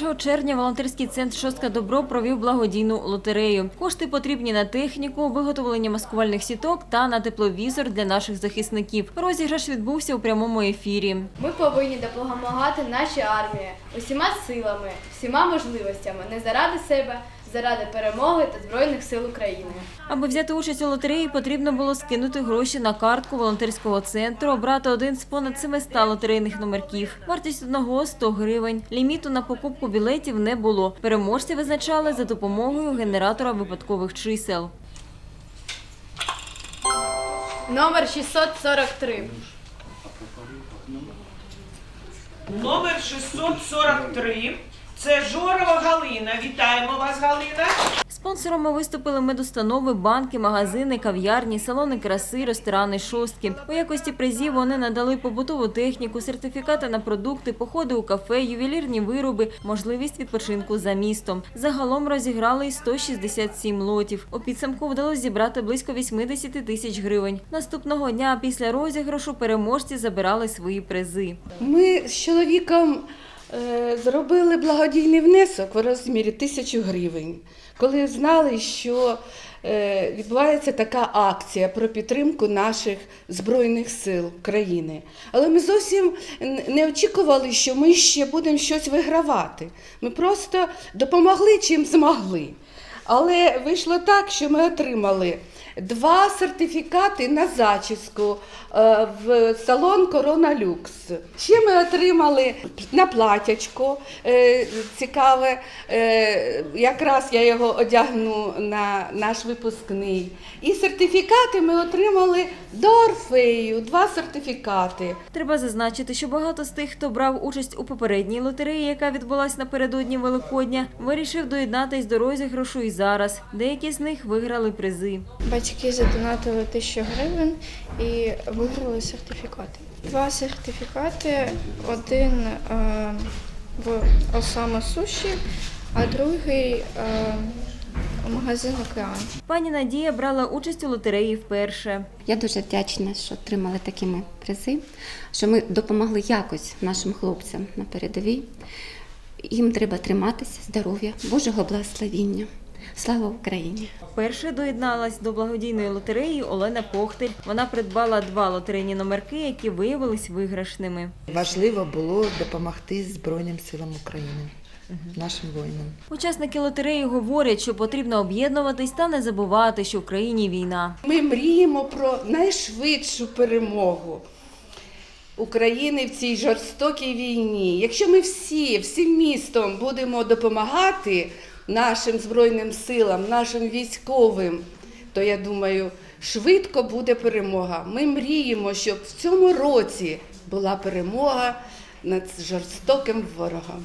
1 червня волонтерський центр Шостка Добро провів благодійну лотерею. Кошти потрібні на техніку, виготовлення маскувальних сіток та на тепловізор для наших захисників. Розіграш відбувся у прямому ефірі. Ми повинні допомагати нашій армії усіма силами, всіма можливостями, не заради себе, заради перемоги та Збройних сил України. Аби взяти участь у лотереї, потрібно було скинути гроші на картку волонтерського центру, обрати один з понад 700 лотерейних номерків. Вартість одного 100 гривень. Ліміту на покупку білетів не було. Переможці визначали за допомогою генератора випадкових чисел. Номер 643. Номер 643. Це Жорова Галина. Вітаємо вас, Галина. Спонсорами виступили медустанови, банки, магазини, кав'ярні, салони краси, ресторани, шостки. У якості призів вони надали побутову техніку, сертифікати на продукти, походи у кафе, ювелірні вироби, можливість відпочинку за містом. Загалом розіграли й 167 лотів. У підсумку вдалося зібрати близько 80 тисяч гривень. Наступного дня після розіграшу переможці забирали свої призи. Ми з чоловіком зробили благодійний внесок в розмірі тисячу гривень, коли знали, що е, відбувається така акція про підтримку наших Збройних сил країни. Але ми зовсім не очікували, що ми ще будемо щось вигравати. Ми просто допомогли чим змогли. Але вийшло так, що ми отримали два сертифікати на зачіску е, в салон Корона Люкс. Ще ми отримали на платячко е, цікаве. е, Якраз я його одягну на наш випускний. І сертифікати ми отримали до Орфею, два сертифікати. Треба зазначити, що багато з тих, хто брав участь у попередній лотереї, яка відбулась напередодні Великодня, вирішив доєднатись до розіграшу і зараз. Деякі з них виграли призи. Батьки задонатили тисячу гривень і виграли сертифікати. Два сертифікати: один е, в Осама Суші, а другий е, в магазин Океан. Пані Надія брала участь у лотереї вперше. Я дуже вдячна, що отримали такі ми призи, що ми допомогли якось нашим хлопцям на передовій. Їм треба триматися, здоров'я, Божого благословіння. Слава Україні! Перше доєдналась до благодійної лотереї Олена Похтель. Вона придбала два лотерейні номерки, які виявились виграшними. Важливо було допомогти Збройним силам України, нашим воїнам. Учасники лотереї говорять, що потрібно об'єднуватись та не забувати, що в країні війна. Ми мріємо про найшвидшу перемогу України в цій жорстокій війні. Якщо ми всі, всім містом будемо допомагати нашим Збройним силам, нашим військовим, то я думаю, швидко буде перемога. Ми мріємо, щоб в цьому році була перемога над жорстоким ворогом.